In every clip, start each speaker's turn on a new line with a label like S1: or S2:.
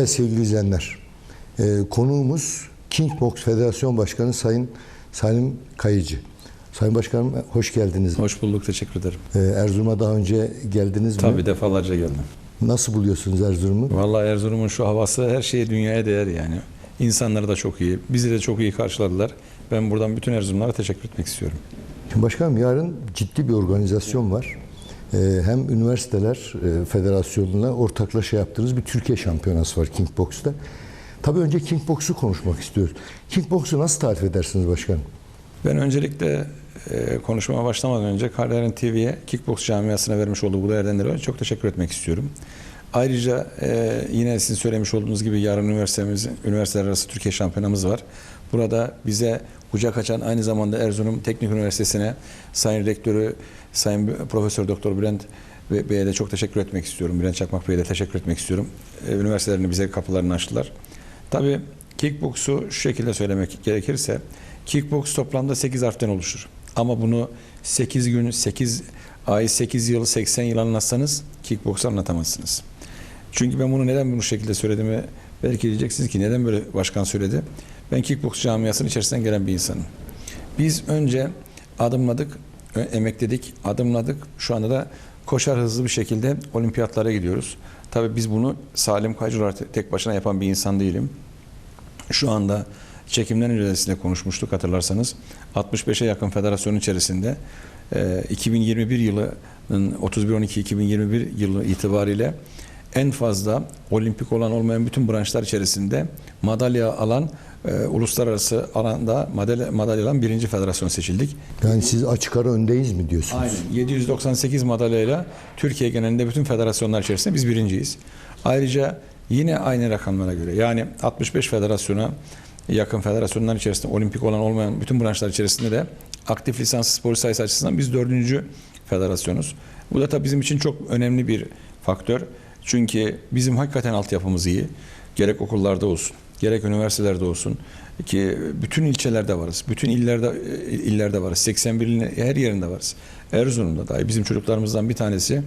S1: Evet sevgili izleyenler, e, konuğumuz Kickbox Federasyon Başkanı Sayın Salim Kayıcı. Sayın Başkanım hoş geldiniz.
S2: Hoş bulduk, teşekkür ederim.
S1: E, Erzurum'a daha önce geldiniz mi?
S2: Tabii defalarca geldim.
S1: Nasıl buluyorsunuz Erzurum'u?
S2: Vallahi Erzurum'un şu havası her şeye dünyaya değer yani. İnsanları da çok iyi, bizi de çok iyi karşıladılar. Ben buradan bütün Erzurumlara teşekkür etmek istiyorum.
S1: Şimdi başkanım yarın ciddi bir organizasyon var. E, hem üniversiteler e, federasyonuna ortaklaşa yaptığınız bir Türkiye şampiyonası var Kickbox'ta. Tabii önce Kickbox'u konuşmak istiyoruz. Kickbox'u nasıl tarif edersiniz başkanım?
S2: Ben öncelikle e, konuşmama başlamadan önce Kardelen TV'ye Kickbox camiasına vermiş olduğu bu değerden çok teşekkür etmek istiyorum. Ayrıca e, yine sizin söylemiş olduğunuz gibi yarın üniversitemiz, üniversiteler arası Türkiye şampiyonamız var. Burada bize kucak açan aynı zamanda Erzurum Teknik Üniversitesi'ne Sayın Rektörü, Sayın Profesör Doktor Bülent Bey'e de çok teşekkür etmek istiyorum. Bülent Çakmak Bey'e de teşekkür etmek istiyorum. E, üniversitelerini bize kapılarını açtılar. Tabii kickboksu şu şekilde söylemek gerekirse kickboks toplamda 8 harften oluşur. Ama bunu 8 gün, 8 ay, 8 yıl, 80 yıl anlatsanız kickboksu anlatamazsınız. Çünkü ben bunu neden bu şekilde söylediğimi belki diyeceksiniz ki neden böyle başkan söyledi. Ben kickboks camiasının içerisinden gelen bir insanım. Biz önce adımladık, emekledik, adımladık. Şu anda da koşar hızlı bir şekilde olimpiyatlara gidiyoruz. Tabii biz bunu Salim Kaycı olarak tek başına yapan bir insan değilim. Şu anda çekimden öncesinde konuşmuştuk hatırlarsanız. 65'e yakın federasyonun içerisinde e, 2021 yılının 31-12-2021 yılı itibariyle en fazla olimpik olan olmayan bütün branşlar içerisinde madalya alan e, uluslararası alanda madalya, madalya alan birinci federasyon seçildik.
S1: Yani siz açık ara öndeyiz mi diyorsunuz?
S2: Aynen. 798 madalyayla Türkiye genelinde bütün federasyonlar içerisinde biz birinciyiz. Ayrıca yine aynı rakamlara göre yani 65 federasyona yakın federasyonlar içerisinde olimpik olan olmayan bütün branşlar içerisinde de aktif lisans spor sayısı açısından biz dördüncü federasyonuz. Bu da tabii bizim için çok önemli bir faktör. Çünkü bizim hakikaten altyapımız iyi. Gerek okullarda olsun, gerek üniversitelerde olsun ki bütün ilçelerde varız. Bütün illerde illerde varız. 81 ilin her yerinde varız. Erzurum'da dahi bizim çocuklarımızdan bir tanesi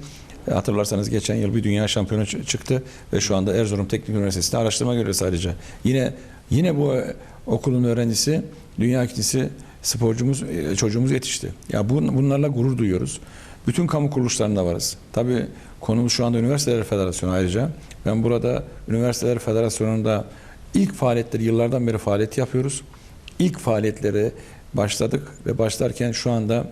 S2: hatırlarsanız geçen yıl bir dünya şampiyonu çı- çıktı ve şu anda Erzurum Teknik Üniversitesi'nde araştırma görüyor sadece. Yine yine bu e, okulun öğrencisi dünya ikincisi sporcumuz e, çocuğumuz yetişti. Ya bun, bunlarla gurur duyuyoruz. Bütün kamu kuruluşlarında varız. Tabii konumuz şu anda Üniversiteler Federasyonu ayrıca. Ben burada Üniversiteler Federasyonu'nda ilk faaliyetleri yıllardan beri faaliyet yapıyoruz. İlk faaliyetlere başladık ve başlarken şu anda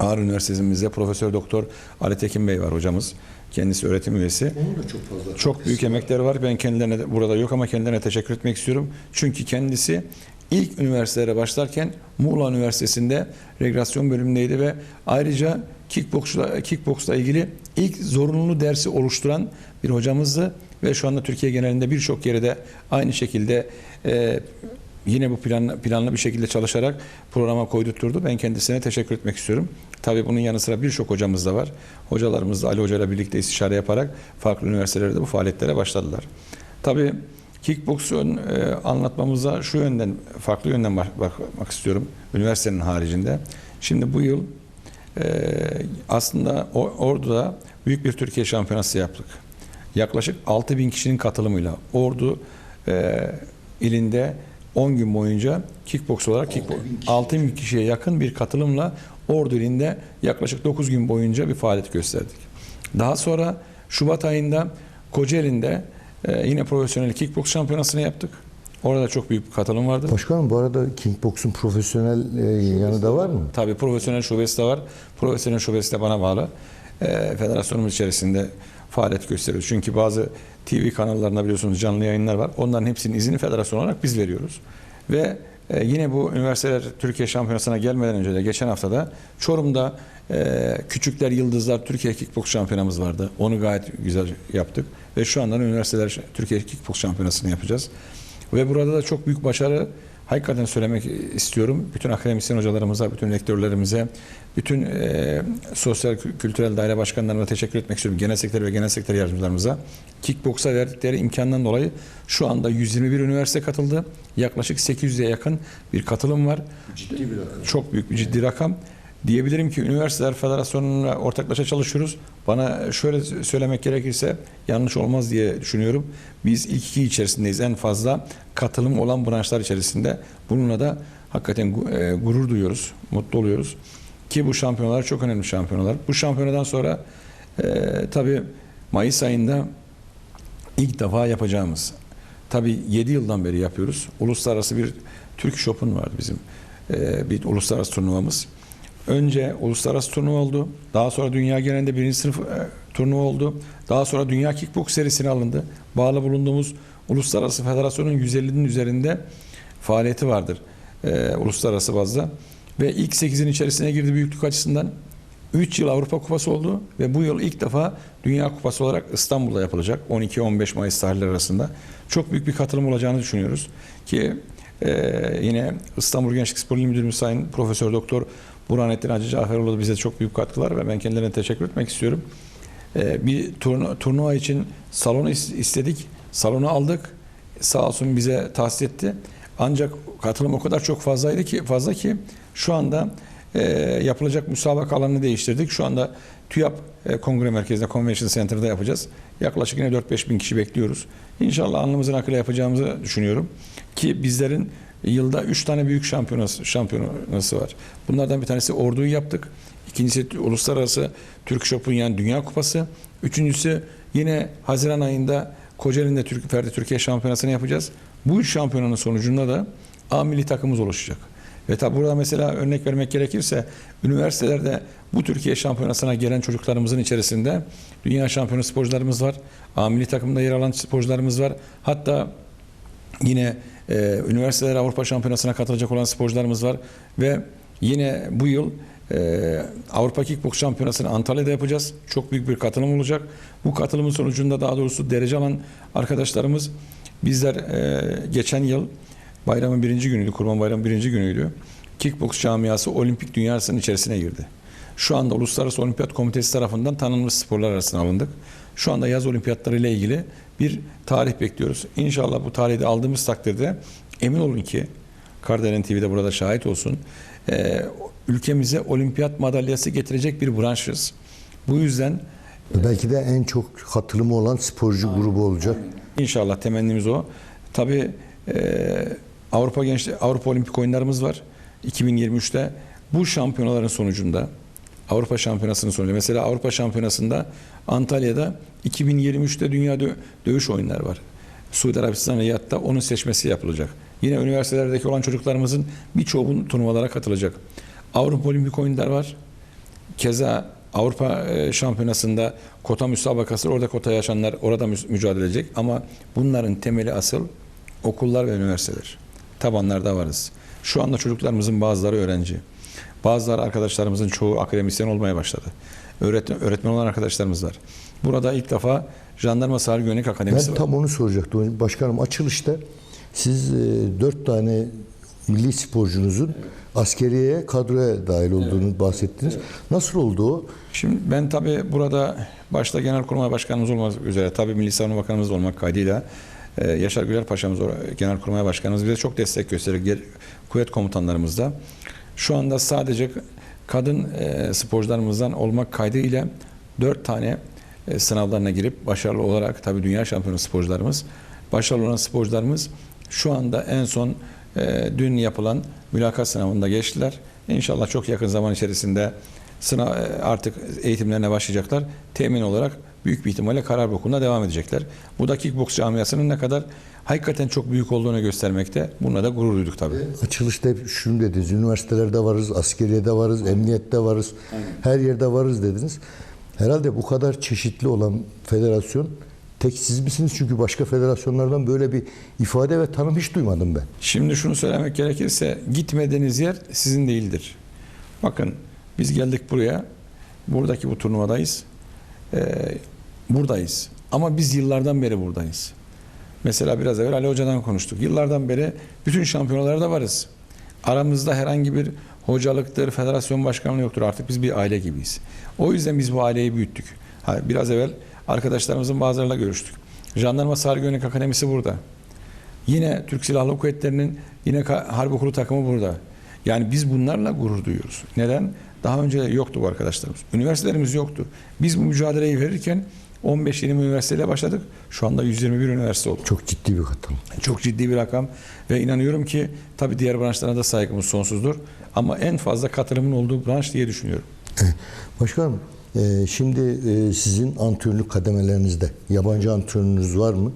S2: Ağrı Üniversitemizde Profesör Doktor Ali Tekin Bey var hocamız. Kendisi öğretim üyesi.
S1: Onun da çok fazla.
S2: Çok büyük emekleri var. Ben kendilerine de- burada yok ama kendilerine teşekkür etmek istiyorum. Çünkü kendisi ilk üniversitelere başlarken Muğla Üniversitesi'nde regresyon bölümündeydi ve ayrıca kickboksla, kickboksla ilgili ilk zorunlu dersi oluşturan bir hocamızdı ve şu anda Türkiye genelinde birçok yere de aynı şekilde e, yine bu plan, planlı bir şekilde çalışarak programa koydurtturdu. Ben kendisine teşekkür etmek istiyorum. Tabii bunun yanı sıra birçok hocamız da var. Hocalarımız da Ali Hoca ile birlikte istişare yaparak farklı üniversitelerde bu faaliyetlere başladılar. Tabii kickboksun e, anlatmamıza şu yönden, farklı yönden bak- bakmak istiyorum. Üniversitenin haricinde. Şimdi bu yıl e, aslında Ordu'da büyük bir Türkiye şampiyonası yaptık. Yaklaşık 6 bin kişinin katılımıyla Ordu e, ilinde 10 gün boyunca kickboks olarak kickboks 6 bin kişiye yakın bir katılımla Ordu ilinde yaklaşık 9 gün boyunca bir faaliyet gösterdik. Daha sonra Şubat ayında Kocaeli'nde e, yine profesyonel kickboks şampiyonasını yaptık. Orada çok büyük bir katılım vardı.
S1: Başkanım bu arada Kickbox'un profesyonel e, yanı da var mı?
S2: Tabii profesyonel şubesi de var. Profesyonel şubesi de bana bağlı. Ee, federasyonumuz içerisinde faaliyet gösteriyoruz. Çünkü bazı TV kanallarında biliyorsunuz canlı yayınlar var. Onların hepsinin izni federasyon olarak biz veriyoruz. Ve e, yine bu üniversiteler Türkiye Şampiyonası'na gelmeden önce de geçen haftada Çorum'da e, Küçükler Yıldızlar Türkiye Kickboks Şampiyonamız vardı. Onu gayet güzel yaptık. Ve şu anda üniversiteler Türkiye Kickboks Şampiyonası'nı yapacağız. Ve burada da çok büyük başarı hakikaten söylemek istiyorum. Bütün akademisyen hocalarımıza, bütün rektörlerimize, bütün e, sosyal kü- kültürel daire başkanlarına teşekkür etmek istiyorum. Genel sekreter ve genel sekreter yardımcılarımıza. Kickboksa verdikleri imkandan dolayı şu anda 121 üniversite katıldı. Yaklaşık 800'e yakın bir katılım var.
S1: Ciddi bir rakam.
S2: Çok büyük bir ciddi rakam. Diyebilirim ki Üniversiteler Federasyonu'na ortaklaşa çalışıyoruz. Bana şöyle söylemek gerekirse yanlış olmaz diye düşünüyorum. Biz ilk iki içerisindeyiz. En fazla katılım olan branşlar içerisinde. Bununla da hakikaten e, gurur duyuyoruz, mutlu oluyoruz. Ki bu şampiyonalar çok önemli şampiyonalar. Bu şampiyonadan sonra e, tabii Mayıs ayında ilk defa yapacağımız. Tabii 7 yıldan beri yapıyoruz. Uluslararası bir Türk Shop'un vardı bizim. Ee, bir uluslararası turnuvamız. Önce uluslararası turnuva oldu. Daha sonra dünya genelinde birinci sınıf e, turnuva oldu. Daha sonra dünya kickbox serisine alındı. Bağlı bulunduğumuz uluslararası federasyonun 150'nin üzerinde faaliyeti vardır. e, uluslararası bazda. Ve ilk 8'in içerisine girdi büyüklük açısından. 3 yıl Avrupa Kupası oldu ve bu yıl ilk defa Dünya Kupası olarak İstanbul'da yapılacak. 12-15 Mayıs tarihleri arasında. Çok büyük bir katılım olacağını düşünüyoruz. Ki e, yine İstanbul Gençlik Spor Müdürümüz Sayın Profesör Doktor Burhanettin Hacı Caferoğlu bize çok büyük katkılar ve ben kendilerine teşekkür etmek istiyorum. E, bir turnu- turnuva için salonu is- istedik. Salonu aldık. Sağ olsun bize tahsis etti. Ancak katılım o kadar çok fazlaydı ki fazla ki şu anda e, yapılacak müsabaka alanını değiştirdik. Şu anda TÜYAP e, Kongre Merkezi'nde Convention Center'da yapacağız. Yaklaşık yine 4-5 bin kişi bekliyoruz. İnşallah alnımızın akıyla yapacağımızı düşünüyorum. Ki bizlerin yılda 3 tane büyük şampiyonası, şampiyonası var. Bunlardan bir tanesi Ordu'yu yaptık. İkincisi Uluslararası Türk Shop'un yani Dünya Kupası. Üçüncüsü yine Haziran ayında Kocaeli'nde Türk, Ferdi Türkiye Şampiyonası'nı yapacağız. Bu üç şampiyonanın sonucunda da A milli takımımız oluşacak. Ve tabi burada mesela örnek vermek gerekirse üniversitelerde bu Türkiye şampiyonasına gelen çocuklarımızın içerisinde dünya şampiyonu sporcularımız var. A milli takımda yer alan sporcularımız var. Hatta Yine e, üniversiteler Avrupa Şampiyonası'na katılacak olan sporcularımız var ve yine bu yıl e, Avrupa Kickbox Şampiyonası'nı Antalya'da yapacağız. Çok büyük bir katılım olacak. Bu katılımın sonucunda daha doğrusu derece alan arkadaşlarımız bizler e, geçen yıl bayramın birinci günüydü, Kurban Bayramı birinci günüydü. Kickbox camiası olimpik dünyasının içerisine girdi. Şu anda Uluslararası Olimpiyat Komitesi tarafından tanınmış sporlar arasına alındık. Şu anda yaz olimpiyatları ile ilgili bir tarih bekliyoruz. İnşallah bu tarihi de aldığımız takdirde emin olun ki Kardelen TV'de burada şahit olsun. e, ülkemize olimpiyat madalyası getirecek bir branşız. Bu yüzden
S1: Belki de en çok katılımı olan sporcu grubu olacak.
S2: İnşallah temennimiz o. Tabii e, Avrupa Gençlik Avrupa Olimpik Oyunlarımız var 2023'te. Bu şampiyonaların sonucunda Avrupa Şampiyonası'nın sonucu. Mesela Avrupa Şampiyonası'nda Antalya'da 2023'te Dünya Dö- Dövüş Oyunları var. Suudi Arabistan Riyad'da onun seçmesi yapılacak. Yine üniversitelerdeki olan çocuklarımızın birçoğu turnuvalara katılacak. Avrupa Olimpik Oyunları var. Keza Avrupa e, Şampiyonası'nda kota müsabakası orada kota yaşayanlar orada mü- mücadele edecek ama bunların temeli asıl okullar ve üniversiteler. Tabanlarda varız. Şu anda çocuklarımızın bazıları öğrenci. Bazıları arkadaşlarımızın çoğu akademisyen olmaya başladı. Öğretmen, öğretmen olan arkadaşlarımız var. Burada ilk defa Jandarma Sahil Güvenlik Akademisi
S1: Ben
S2: var.
S1: tam onu soracaktım. Başkanım açılışta siz e, dört tane milli sporcunuzun askeriyeye kadroya dahil olduğunu bahsettiniz. Nasıl oldu o?
S2: Şimdi ben tabii burada başta Genelkurmay Başkanımız olmak üzere tabii Milli Savunma Bakanımız olmak kaydıyla e, Yaşar Güler Paşa'mız Genelkurmay Başkanımız bize çok destek gösterir. Kuvvet komutanlarımız da. Şu anda sadece kadın e, sporcularımızdan olmak kaydıyla dört tane e, sınavlarına girip başarılı olarak tabii dünya şampiyonu sporcularımız başarılı olan sporcularımız şu anda en son e, dün yapılan mülakat sınavında geçtiler. İnşallah çok yakın zaman içerisinde sınav e, artık eğitimlerine başlayacaklar. Temin olarak büyük bir ihtimalle karar okuluna devam edecekler. Bu da kickbox camiasının ne kadar hakikaten çok büyük olduğunu göstermekte. Bununla da gurur duyduk tabii.
S1: Açılışta hep şunu dediniz. Üniversitelerde varız, askeriyede varız, emniyette varız. Her yerde varız dediniz. Herhalde bu kadar çeşitli olan federasyon tek siz misiniz? Çünkü başka federasyonlardan böyle bir ifade ve tanım hiç duymadım ben.
S2: Şimdi şunu söylemek gerekirse gitmediğiniz yer sizin değildir. Bakın biz geldik buraya. Buradaki bu turnuvadayız. Ee, buradayız. Ama biz yıllardan beri buradayız. Mesela biraz evvel Ali Hoca'dan konuştuk. Yıllardan beri bütün şampiyonalarda varız. Aramızda herhangi bir hocalıktır, federasyon başkanlığı yoktur. Artık biz bir aile gibiyiz. O yüzden biz bu aileyi büyüttük. Ha, biraz evvel arkadaşlarımızın bazılarıyla görüştük. Jandarma Sahil Güvenlik Akademisi burada. Yine Türk Silahlı Kuvvetleri'nin yine harp okulu takımı burada. Yani biz bunlarla gurur duyuyoruz. Neden? Daha önce yoktu bu arkadaşlarımız. Üniversitelerimiz yoktu. Biz bu mücadeleyi verirken 15-20 üniversiteyle başladık. Şu anda 121 üniversite oldu.
S1: Çok ciddi bir katılım.
S2: Çok ciddi bir rakam ve inanıyorum ki tabii diğer branşlara da saygımız sonsuzdur. Ama en fazla katılımın olduğu branş diye düşünüyorum.
S1: Başkanım, e, şimdi e, sizin antrenörlük kademelerinizde yabancı antrenörünüz var mı?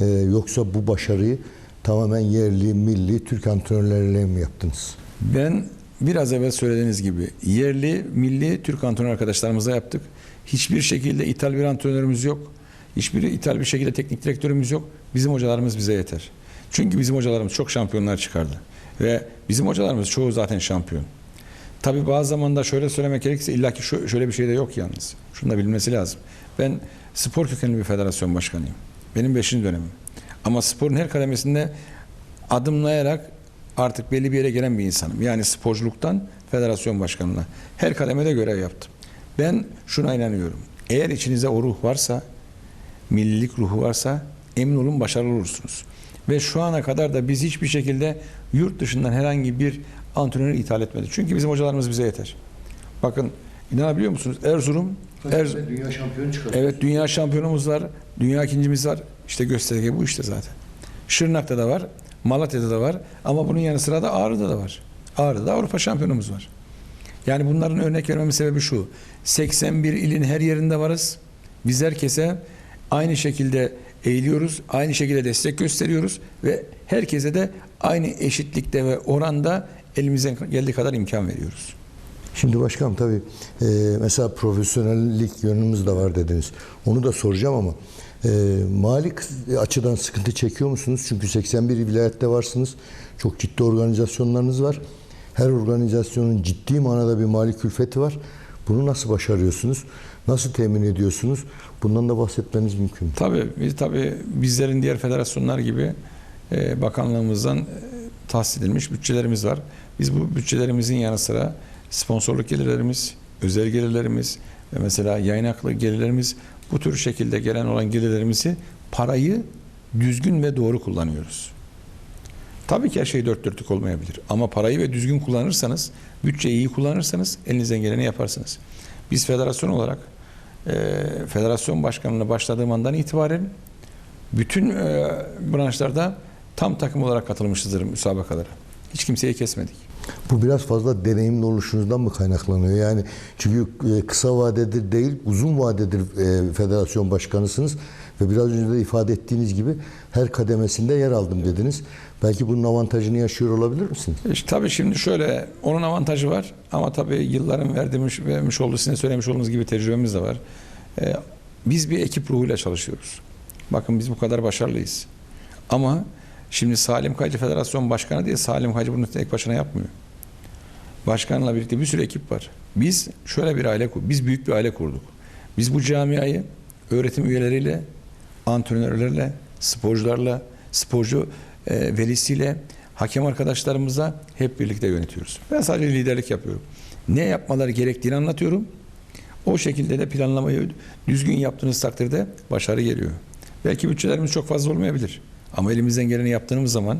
S1: E, yoksa bu başarıyı tamamen yerli, milli, Türk antrenörleriyle mi yaptınız?
S2: Ben biraz evvel söylediğiniz gibi yerli, milli Türk antrenör arkadaşlarımızla yaptık. Hiçbir şekilde ithal bir antrenörümüz yok. Hiçbir ithal bir şekilde teknik direktörümüz yok. Bizim hocalarımız bize yeter. Çünkü bizim hocalarımız çok şampiyonlar çıkardı. Ve bizim hocalarımız çoğu zaten şampiyon. Tabi bazı zamanda şöyle söylemek gerekirse illaki şö- şöyle bir şey de yok yalnız. Şunu da bilmesi lazım. Ben spor kökenli bir federasyon başkanıyım. Benim 5. dönemim. Ama sporun her kademesinde adımlayarak artık belli bir yere gelen bir insanım. Yani sporculuktan federasyon başkanına. Her kademede görev yaptım. Ben şuna inanıyorum. Eğer içinizde o ruh varsa, millilik ruhu varsa emin olun başarılı olursunuz. Ve şu ana kadar da biz hiçbir şekilde yurt dışından herhangi bir antrenörü ithal etmedik. Çünkü bizim hocalarımız bize yeter. Bakın inanabiliyor musunuz? Erzurum, Erzurum
S1: Dünya şampiyonu çıkardı.
S2: Evet dünya şampiyonumuz var. Dünya ikincimiz var. İşte gösterge bu işte zaten. Şırnak'ta da var. Malatya'da da var. Ama bunun yanı sıra da Ağrı'da da var. Ağrı'da Avrupa şampiyonumuz var. Yani bunların örnek vermemin sebebi şu. 81 ilin her yerinde varız. Biz herkese aynı şekilde eğiliyoruz. Aynı şekilde destek gösteriyoruz. Ve herkese de aynı eşitlikte ve oranda elimizden geldiği kadar imkan veriyoruz.
S1: Şimdi başkanım tabii e, mesela profesyonellik yönümüz de var dediniz. Onu da soracağım ama e, mali açıdan sıkıntı çekiyor musunuz? Çünkü 81 vilayette varsınız. Çok ciddi organizasyonlarınız var. Her organizasyonun ciddi manada bir mali külfeti var. Bunu nasıl başarıyorsunuz? Nasıl temin ediyorsunuz? Bundan da bahsetmeniz mümkün mü?
S2: Tabii biz tabii bizlerin diğer federasyonlar gibi e, bakanlığımızdan e, tahsis edilmiş bütçelerimiz var. Biz bu bütçelerimizin yanı sıra sponsorluk gelirlerimiz, özel gelirlerimiz mesela yayın haklı gelirlerimiz bu tür şekilde gelen olan gelirlerimizi parayı düzgün ve doğru kullanıyoruz. Tabii ki her şey dört dörtlük olmayabilir. Ama parayı ve düzgün kullanırsanız, bütçeyi iyi kullanırsanız elinizden geleni yaparsınız. Biz federasyon olarak e, federasyon başkanlığına başladığım andan itibaren bütün e, branşlarda tam takım olarak katılmışızdır müsabakalara. Hiç kimseyi kesmedik.
S1: Bu biraz fazla deneyimli oluşunuzdan mı kaynaklanıyor? Yani çünkü e, kısa vadedir değil, uzun vadedir e, federasyon başkanısınız ve biraz önce de ifade ettiğiniz gibi her kademesinde yer aldım dediniz. Belki bunun avantajını yaşıyor olabilir misiniz?
S2: İşte tabii şimdi şöyle onun avantajı var ama tabii yılların verdiğimiz, vermiş olduğu sizin söylemiş olduğunuz gibi tecrübemiz de var. Ee, biz bir ekip ruhuyla çalışıyoruz. Bakın biz bu kadar başarılıyız. Ama şimdi Salim Kaycı Federasyon Başkanı diye Salim Kaycı bunu tek başına yapmıyor. Başkanla birlikte bir sürü ekip var. Biz şöyle bir aile kurduk. Biz büyük bir aile kurduk. Biz bu camiayı öğretim üyeleriyle, antrenörlerle, sporcularla, sporcu e, velisiyle, hakem arkadaşlarımızla hep birlikte yönetiyoruz. Ben sadece liderlik yapıyorum. Ne yapmaları gerektiğini anlatıyorum. O şekilde de planlamayı düzgün yaptığınız takdirde başarı geliyor. Belki bütçelerimiz çok fazla olmayabilir. Ama elimizden geleni yaptığımız zaman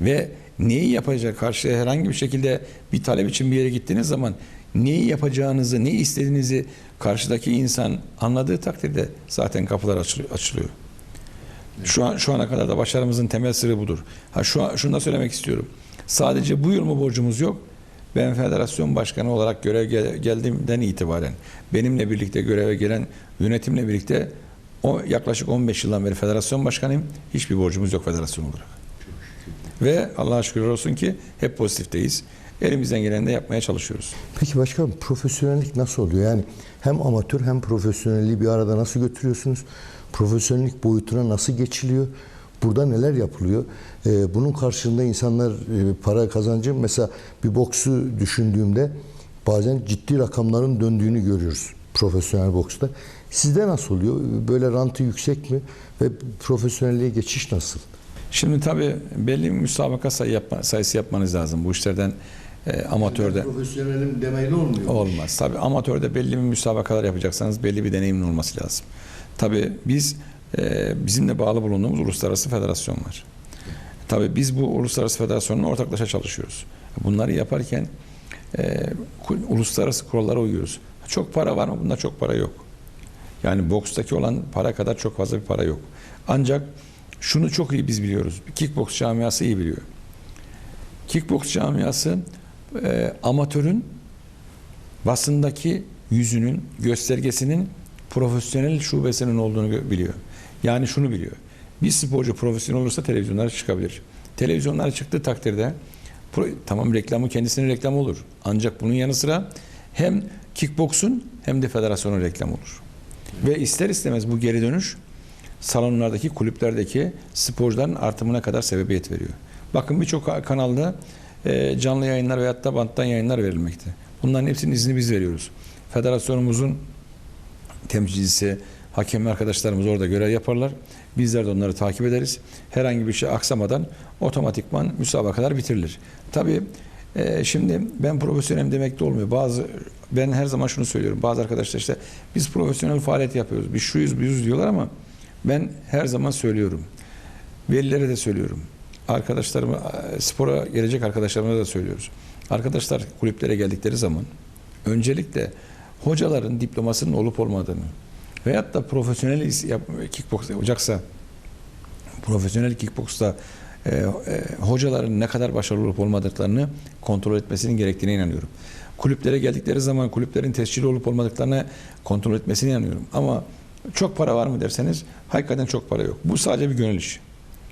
S2: ve neyi yapacak karşıya herhangi bir şekilde bir talep için bir yere gittiğiniz zaman neyi yapacağınızı, ne istediğinizi karşıdaki insan anladığı takdirde zaten kapılar açılıyor. Şu an şu ana kadar da başarımızın temel sırrı budur. Ha şu an, şunu da söylemek istiyorum. Sadece bu yıl mı borcumuz yok? Ben federasyon başkanı olarak görev gel- geldiğimden itibaren benimle birlikte göreve gelen yönetimle birlikte o yaklaşık 15 yıldan beri federasyon başkanıyım. Hiçbir borcumuz yok federasyon olarak. Ve Allah'a şükürler olsun ki hep pozitifteyiz. Elimizden geleni de yapmaya çalışıyoruz.
S1: Peki başkanım profesyonellik nasıl oluyor? Yani hem amatör hem profesyonelliği bir arada nasıl götürüyorsunuz? Profesyonellik boyutuna nasıl geçiliyor? Burada neler yapılıyor? Ee, bunun karşılığında insanlar e, para kazancı mesela bir boksu düşündüğümde bazen ciddi rakamların döndüğünü görüyoruz profesyonel boksta. Sizde nasıl oluyor? Böyle rantı yüksek mi? Ve profesyonelliğe geçiş nasıl?
S2: Şimdi tabii belli bir müsabaka sayı yapma, sayısı yapmanız lazım. Bu işlerden e, amatörde
S1: Profesyonelim demeyle olmuyor.
S2: olmaz. Tabii amatörde belli bir müsabakalar yapacaksanız belli bir deneyimin olması lazım. Tabii biz e, bizimle bağlı bulunduğumuz uluslararası federasyon var. Tabii biz bu uluslararası federasyonla ortaklaşa çalışıyoruz. Bunları yaparken e, uluslararası kurallara uyuyoruz. Çok para var mı? Bunda çok para yok. Yani bokstaki olan para kadar çok fazla bir para yok. Ancak şunu çok iyi biz biliyoruz. Kickboks camiası iyi biliyor. Kickboks camiası e, amatörün basındaki yüzünün, göstergesinin profesyonel şubesinin olduğunu biliyor. Yani şunu biliyor. Bir sporcu profesyonel olursa televizyonlara çıkabilir. Televizyonlara çıktığı takdirde tamam reklamı kendisinin reklamı olur. Ancak bunun yanı sıra hem kickboksun hem de federasyonun reklamı olur. Ve ister istemez bu geri dönüş salonlardaki, kulüplerdeki sporcuların artımına kadar sebebiyet veriyor. Bakın birçok ka- kanalda e, canlı yayınlar veyahut da banttan yayınlar verilmekte. Bunların hepsinin izni biz veriyoruz. Federasyonumuzun temsilcisi, hakem arkadaşlarımız orada görev yaparlar. Bizler de onları takip ederiz. Herhangi bir şey aksamadan otomatikman müsabakalar bitirilir. Tabii e, şimdi ben profesyonelim demek de olmuyor. Bazı ben her zaman şunu söylüyorum. Bazı arkadaşlar işte biz profesyonel faaliyet yapıyoruz. Biz şuyuz, buyuz diyorlar ama ben her zaman söylüyorum. Velilere de söylüyorum. Arkadaşlarıma, e, spora gelecek arkadaşlarıma da söylüyoruz. Arkadaşlar kulüplere geldikleri zaman öncelikle hocaların diplomasının olup olmadığını veyahut da profesyonel kickboks yapacaksa profesyonel kickboksta e, e, hocaların ne kadar başarılı olup olmadıklarını kontrol etmesinin gerektiğine inanıyorum. Kulüplere geldikleri zaman kulüplerin tescilli olup olmadıklarını kontrol etmesine inanıyorum. Ama çok para var mı derseniz hakikaten çok para yok. Bu sadece bir gönül işi.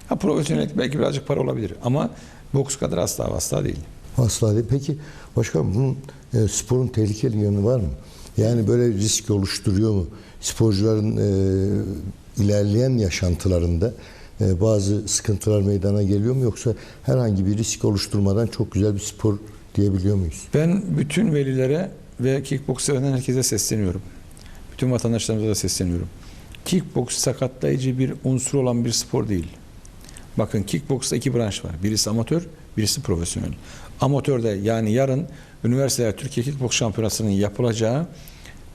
S2: Ha profesyonellik belki birazcık para olabilir ama boks kadar asla asla değil.
S1: Asla değil. Peki başkanım bunun e, sporun tehlikeli yönü var mı? Yani böyle risk oluşturuyor mu? Sporcuların e, ilerleyen yaşantılarında bazı sıkıntılar meydana geliyor mu? Yoksa herhangi bir risk oluşturmadan çok güzel bir spor diyebiliyor muyuz?
S2: Ben bütün velilere ve kickboks seven herkese sesleniyorum. Bütün vatandaşlarımıza da sesleniyorum. Kickboks sakatlayıcı bir unsur olan bir spor değil. Bakın kickboksta iki branş var. Birisi amatör, birisi profesyonel. Amatörde yani yarın üniversite Türkiye Kickboks Şampiyonası'nın yapılacağı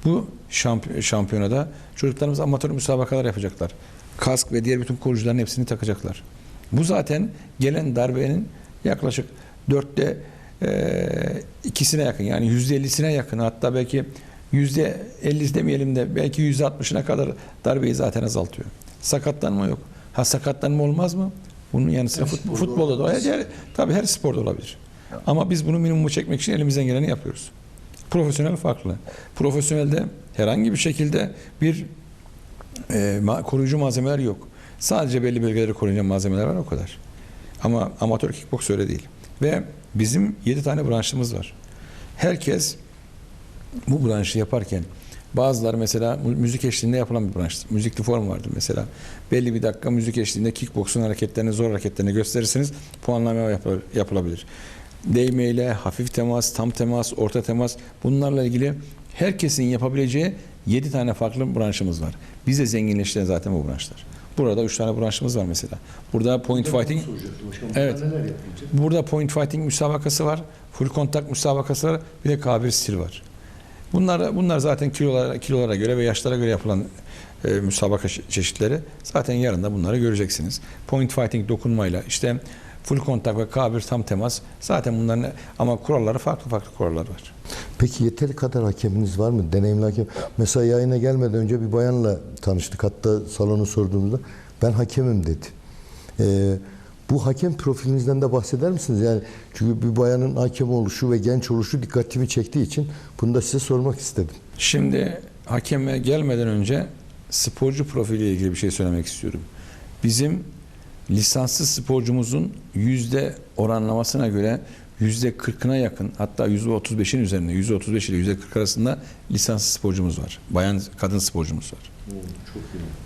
S2: bu şamp- şampiyonada çocuklarımız amatör müsabakalar yapacaklar. Kask ve diğer bütün korucuların hepsini takacaklar. Bu zaten gelen darbenin yaklaşık dörtte e, ikisine yakın yani yüzde ellisine yakın hatta belki yüzde elli demeyelim de belki yüzde altmışına kadar darbeyi zaten azaltıyor. Sakatlanma yok. Ha sakatlanma olmaz mı? Bunun yanı sıra fut- futbolda da her, tabii her sporda olabilir. Ama biz bunu minimumu çekmek için elimizden geleni yapıyoruz. Profesyonel farklı. Profesyonelde herhangi bir şekilde bir e, koruyucu malzemeler yok. Sadece belli bölgeleri koruyucu malzemeler var o kadar. Ama amatör kickboks öyle değil. Ve bizim 7 tane branşımız var. Herkes bu branşı yaparken bazıları mesela mü- müzik eşliğinde yapılan bir branş. Müzikli form vardır mesela. Belli bir dakika müzik eşliğinde kickboksun hareketlerini, zor hareketlerini gösterirseniz puanlama yapı- yapılabilir. Değmeyle, hafif temas, tam temas, orta temas bunlarla ilgili herkesin yapabileceği 7 tane farklı branşımız var. Bize zenginleştiren zaten bu branşlar. Burada 3 tane branşımız var mesela. Burada point fighting Evet. Burada point fighting müsabakası var. Full kontak müsabakası var. Bir de K1 stil var. Bunlar bunlar zaten kilolara kilolara göre ve yaşlara göre yapılan e, müsabaka çe- çeşitleri. Zaten yarın da bunları göreceksiniz. Point fighting dokunmayla işte full kontak ve K1 tam temas. Zaten bunların ama kuralları farklı farklı kurallar var.
S1: Peki yeteri kadar hakeminiz var mı? Deneyimli hakem. Mesela yayına gelmeden önce bir bayanla tanıştık. Hatta salonu sorduğumuzda ben hakemim dedi. Ee, bu hakem profilinizden de bahseder misiniz? Yani çünkü bir bayanın hakem oluşu ve genç oluşu dikkatimi çektiği için bunu da size sormak istedim.
S2: Şimdi hakeme gelmeden önce sporcu profiliyle ilgili bir şey söylemek istiyorum. Bizim lisanslı sporcumuzun yüzde oranlamasına göre yüzde 40'ına yakın hatta yüzde 35'in üzerinde yüzde 35 ile yüzde 40 arasında lisanslı sporcumuz var. Bayan kadın sporcumuz var.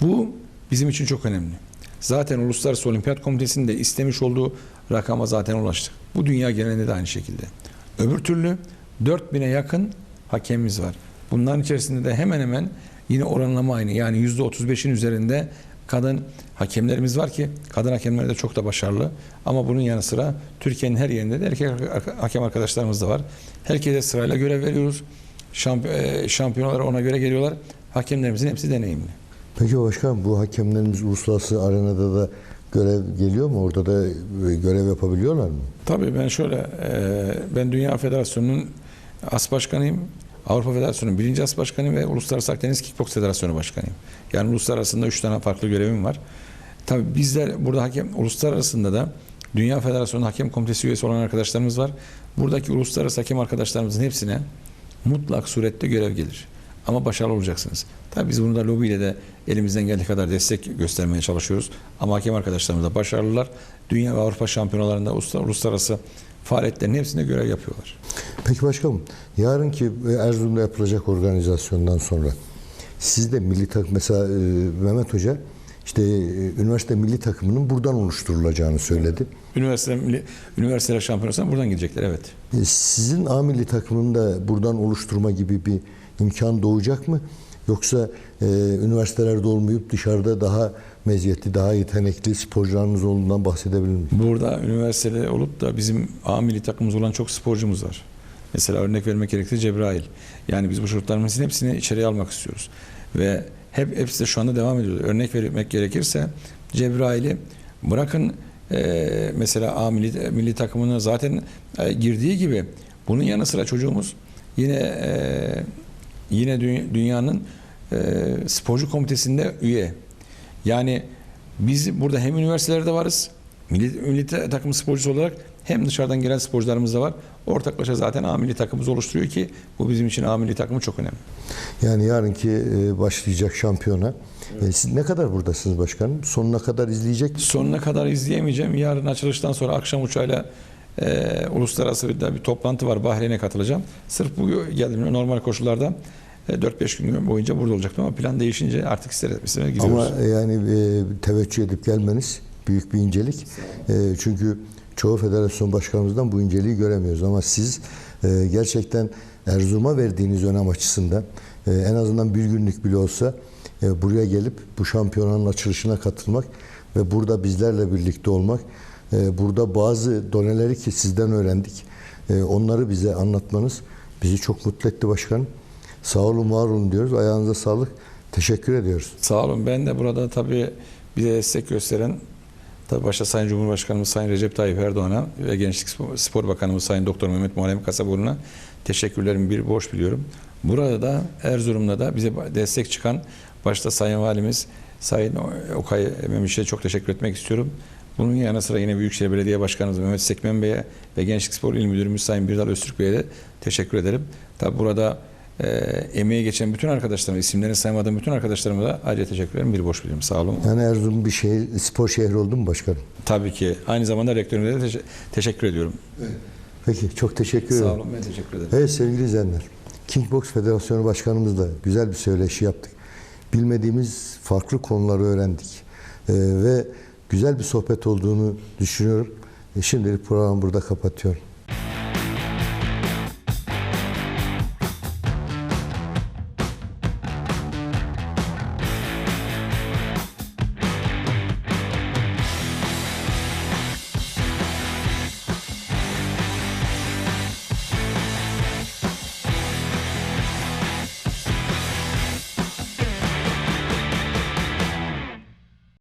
S2: Bu bizim için çok önemli. Zaten Uluslararası Olimpiyat Komitesi'nin de istemiş olduğu rakama zaten ulaştık. Bu dünya genelinde de aynı şekilde. Öbür türlü 4000'e yakın hakemimiz var. Bunların içerisinde de hemen hemen yine oranlama aynı. Yani %35'in üzerinde kadın hakemlerimiz var ki kadın hakemler de çok da başarılı. Ama bunun yanı sıra Türkiye'nin her yerinde de erkek hakem arkadaşlarımız da var. Herkese sırayla görev veriyoruz. Şamp e, şampiyonalar ona göre geliyorlar. Hakemlerimizin hepsi deneyimli.
S1: Peki başkanım bu hakemlerimiz uluslararası arenada da görev geliyor mu? Orada da e, görev yapabiliyorlar mı?
S2: Tabii ben şöyle, e, ben Dünya Federasyonu'nun as başkanıyım. Avrupa Federasyonu'nun birinci as başkanıyım ve Uluslararası Akdeniz Kickboks Federasyonu başkanıyım. Yani uluslararasında üç tane farklı görevim var. Tabii bizler burada hakem uluslararasında da Dünya Federasyonu Hakem Komitesi üyesi olan arkadaşlarımız var. Buradaki uluslararası hakem arkadaşlarımızın hepsine mutlak surette görev gelir. Ama başarılı olacaksınız. Tabii biz bunu da lobiyle de elimizden geldiği kadar destek göstermeye çalışıyoruz. Ama hakem arkadaşlarımız da başarılılar. Dünya ve Avrupa şampiyonalarında uluslar- uluslararası faaliyetlerin hepsinde görev yapıyorlar.
S1: Peki başkanım, yarınki Erzurum'da yapılacak organizasyondan sonra siz de milli takım mesela e, Mehmet Hoca işte e, üniversite milli takımının buradan oluşturulacağını söyledi.
S2: Üniversite milli- üniversiteler şampiyonasına buradan gidecekler evet.
S1: E, Sizin A milli takımını da buradan oluşturma gibi bir imkan doğacak mı? Yoksa e, üniversitelerde olmayıp dışarıda daha meziyetli, daha yetenekli sporcularınız olduğundan bahsedebilir miyim?
S2: Burada üniversitede olup da bizim A milli takımımız olan çok sporcumuz var. Mesela örnek vermek gerekirse Cebrail. Yani biz bu çocuklarımızın hepsini içeriye almak istiyoruz. Ve hep hepsi de şu anda devam ediyor. Örnek vermek gerekirse Cebrail'i bırakın e, mesela A milli, milli takımına zaten e, girdiği gibi bunun yanı sıra çocuğumuz yine e, yine dü- dünyanın e, sporcu komitesinde üye. Yani biz burada hem üniversitelerde varız, milli, milli ta- takım sporcusu olarak hem dışarıdan gelen sporcularımız da var. Ortaklaşa zaten A milli takımımızı oluşturuyor ki bu bizim için A milli takımı çok önemli.
S1: Yani yarınki e, başlayacak şampiyona. E, Siz ne kadar buradasınız başkanım? Sonuna kadar izleyecek misiniz?
S2: Sonuna kadar izleyemeyeceğim. Yarın açılıştan sonra akşam uçağıyla e, uluslararası bir, bir toplantı var. Bahreyn'e katılacağım. Sırf bu geldim normal koşullarda e, 4-5 gün boyunca burada olacaktım ama plan değişince artık ister istemez gidiyoruz.
S1: Ama e, yani e, teveccüh edip gelmeniz büyük bir incelik. E, çünkü çoğu federasyon başkanımızdan bu inceliği göremiyoruz. Ama siz e, gerçekten Erzurum'a verdiğiniz önem açısından e, en azından bir günlük bile olsa e, buraya gelip bu şampiyonanın açılışına katılmak ve burada bizlerle birlikte olmak, e, burada bazı doneleri ki sizden öğrendik, e, onları bize anlatmanız bizi çok mutlu etti başkanım. Sağ olun, var olun diyoruz. Ayağınıza sağlık. Teşekkür ediyoruz.
S2: Sağ olun. Ben de burada tabii bize destek gösteren tabii başta Sayın Cumhurbaşkanımız Sayın Recep Tayyip Erdoğan'a ve Gençlik Spor- Bakanımız Sayın Doktor Mehmet Muharrem Kasaboğlu'na teşekkürlerimi bir borç biliyorum. Burada da Erzurum'da da bize destek çıkan başta Sayın Valimiz Sayın Okay Memiş'e çok teşekkür etmek istiyorum. Bunun yanı sıra yine Büyükşehir Belediye Başkanımız Mehmet Sekmen Bey'e ve Gençlik Spor İl Müdürümüz Sayın Birdal Öztürk Bey'e de teşekkür ederim. Tabi burada e, emeği geçen bütün arkadaşlarıma, isimlerini saymadığım bütün arkadaşlarıma da ayrıca teşekkür ederim. Bir borç biliyorum. Sağ olun.
S1: Yani Erzurum bir şehir, spor şehri oldu mu başkanım?
S2: Tabii ki. Aynı zamanda rektörüme de teşe- teşekkür ediyorum.
S1: Peki çok teşekkür
S2: Sağ
S1: ederim.
S2: olun. Ben teşekkür ederim.
S1: Evet sevgili izleyenler. Kickbox Federasyonu Başkanımızla güzel bir söyleşi yaptık. Bilmediğimiz farklı konuları öğrendik. Ee, ve güzel bir sohbet olduğunu düşünüyorum. E, şimdilik programı burada kapatıyorum.